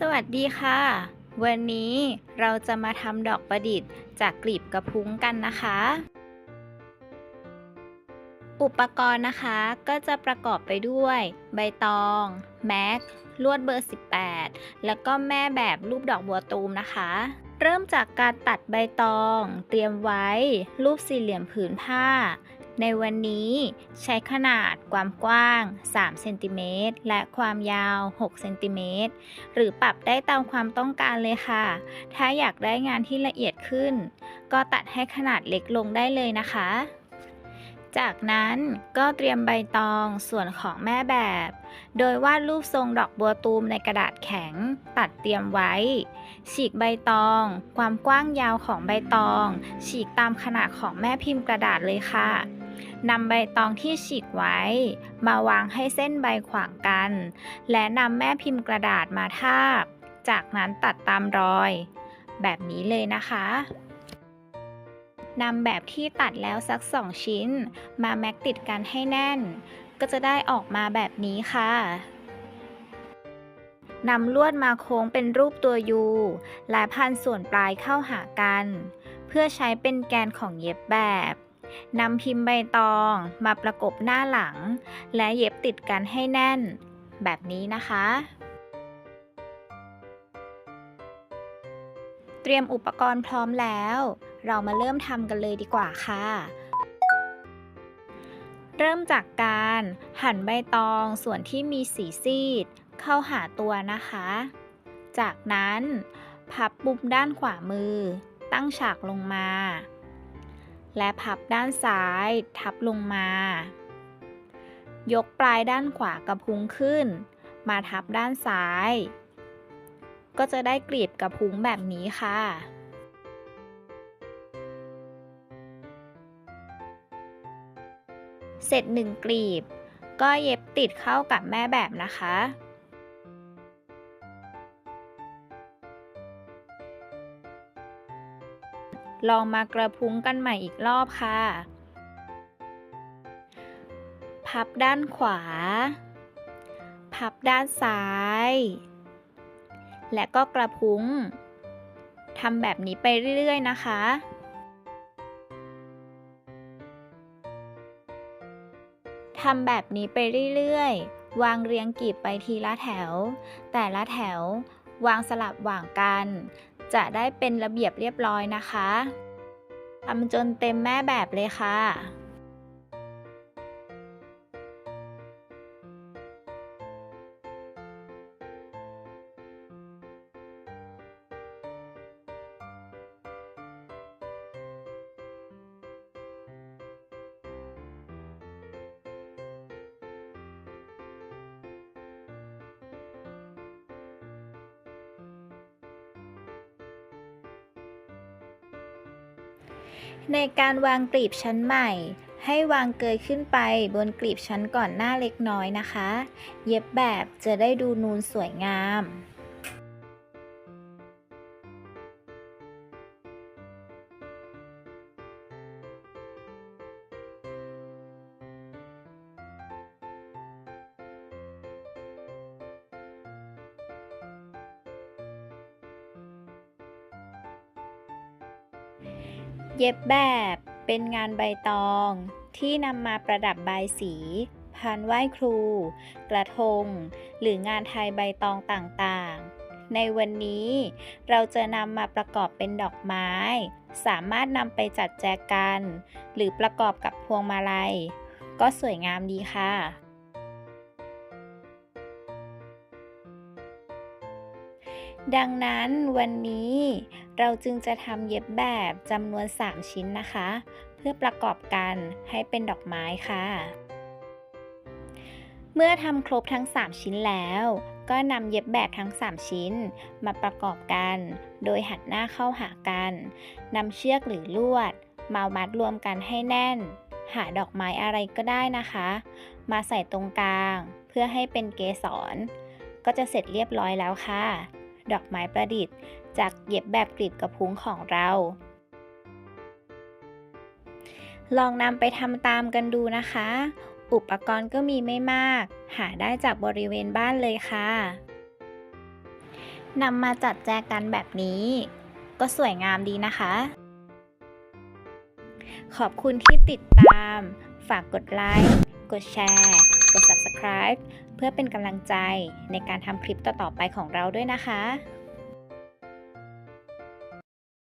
สวัสดีค่ะ วันนี้เราจะมาทำดอกประดิษฐ์จากกลีบกระพุ้งกันนะคะ อุปกรณ์นะคะก็จะประกอบไปด้วย ใบตอง แม็ก ลวดเบอร์ 18 แล้วก็แม่แบบรูปดอกบัวตูมนะคะ เริ่มจากการตัดใบตอง เตรียมไว้ รูปสี่เหลี่ยมผืนผ้า ในวันนี้ใช้ขนาดความกว้าง3เซนติเมตรและความยาว6เซนติเมตรหรือปรับได้ตามความต้องการเลยค่ะ ถ้าอยากได้งานที่ละเอียดขึ้น ก็ตัดให้ขนาดเล็กลงได้เลยนะคะ จากนั้นก็เตรียมใบตองส่วนของแม่แบบ โดยวาดรูปทรงดอกบัวตูมในกระดาษแข็ง ตัดเตรียมไว้ ฉีกใบตอง ความกว้างยาวของใบตอง ฉีกตามขนาดของแม่พิมพ์กระดาษเลยค่ะ นำใบตองที่ฉีกไว้ มาวางให้เส้นใบขวางกัน และนำแม่พิมพ์กระดาษมาทาบ จากนั้นตัดตามรอย แบบนี้เลยนะคะนำแบบที่ตัดแล้วสักสองชิ้น มาแม็กติดกันให้แน่น ก็จะได้ออกมาแบบนี้ค่ะนำลวดมาโค้งเป็นรูปตัวยูและพันส่วนปลายเข้าหากัน เพื่อใช้เป็นแกนของเย็บแบบ นำพิมพ์ใบตองมาประกบหน้าหลัง และเย็บติดกันให้แน่น แบบนี้นะคะ เตรียมอุปกรณ์พร้อมแล้ว เรามาเริ่มทำกันเลยดีกว่าค่ะ เริ่มจากการหั่นใบตองส่วนที่มีสีซีด เข้าหาตัวนะคะ จากนั้น พับมุมด้านขวามือ ตั้งฉากลงมา และพับด้านซ้าย ทับลงมา ยกปลายด้านขวากระพุ้งขึ้น มาทับด้านซ้าย ก็จะได้กลีบกระพุ้งแบบนี้ค่ะเสร็จหนึ่งกลีบ ก็เย็บติดเข้ากับแม่แบบนะคะ ลองมากระพุ้งกันใหม่อีกรอบค่ะ พับด้านขวา พับด้านซ้าย และก็กระพุ้งทำแบบนี้ไปเรื่อยๆนะคะทำแบบนี้ไปเรื่อยๆ วางเรียงกลีบไปทีละแถว แต่ละแถว วางสลับหว่างกัน จะได้เป็นระเบียบเรียบร้อยนะคะทำจนเต็มแม่แบบเลยค่ะ ในการวางกลีบชั้นใหม่ ให้วางเกยขึ้นไปบนกลีบชั้นก่อนหน้าเล็กน้อยนะคะ เย็บแบบจะได้ดูนูนสวยงาม เย็บแบบเป็นงานใบตองที่นำมาประดับใบายสีพานไหว้ครู กระทง หรืองานไทยใบตองต่างๆ ในวันนี้เราจะนำมาประกอบเป็นดอกไม้ สามารถนำไปจัดแจกัน หรือประกอบกับพวงมาลัย ก็สวยงามดีค่ะดังนั้นวันนี้ เราจึงจะทำเย็บแบบจำนวน 3 ชิ้นนะคะ เพื่อประกอบกันให้เป็นดอกไม้ค่ะ เมื่อทำครบทั้ง 3 ชิ้นแล้ว ก็นำเย็บแบบทั้ง 3 ชิ้น มาประกอบกัน โดยหันหน้าเข้าหากันนำเชือกหรือลวด มามัดรวมกันให้แน่น หาดอกไม้อะไรก็ได้นะคะ มาใส่ตรงกลาง เพื่อให้เป็นเกสรก็จะเสร็จเรียบร้อยแล้วค่ะ ดอกไม้ประดิษฐ์ จากเย็บแบบกลีบกระพุ้งของเรา ลองนำไปทำตามกันดูนะคะ อุปกรณ์ก็มีไม่มาก หาได้จากบริเวณบ้านเลยค่ะนำมาจัดแจกันแบบนี้ ก็สวยงามดีนะคะ ขอบคุณที่ติดตาม ฝากกดไลค์ กดแชร์ กด Subscribe เพื่อเป็นกำลังใจในการทำคลิปต่อๆไปของเราด้วยนะคะ